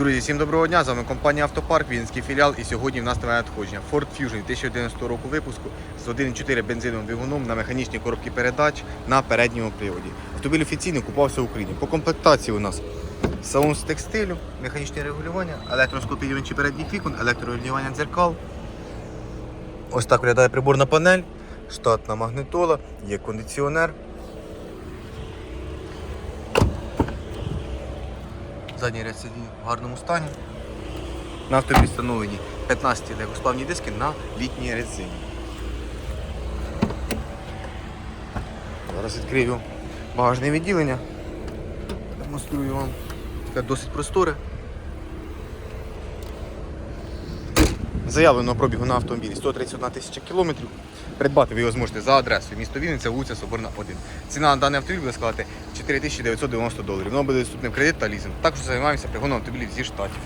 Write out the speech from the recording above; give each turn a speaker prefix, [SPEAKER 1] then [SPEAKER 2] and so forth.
[SPEAKER 1] Друзі, всім доброго дня! З вами компанія Автопарк, Вінський філіал. І сьогодні в нас нове надходження. Ford Fusion 2011 року випуску з 1.4 бензиновим двигуном на механічній коробці передач на передньому приводі. Автомобіль офіційно купався в Україні. По комплектації у нас салон з текстилю, механічне регулювання, електроскопідювачі передніх вікон, електрорегулювання дзеркал. Ось так виглядає приборна панель, штатна магнитола, є кондиціонер. Задній ряд сидінь в гарному стані. На автобі встановлені 15 легкосплавні диски на літній резині. Зараз відкрию багажне відділення. Демонструю вам. Таке досить просторе. Заявленого пробігу на автомобілі 131 тисяча кілометрів. Придбати ви його зможете за адресою місто Вінниця, вулиця Соборна 1. Ціна на даний автомобіль буде складати 4990 доларів. Воно буде доступне в кредит та лізинг. Також займаємося пригоном автомобілів зі штатів.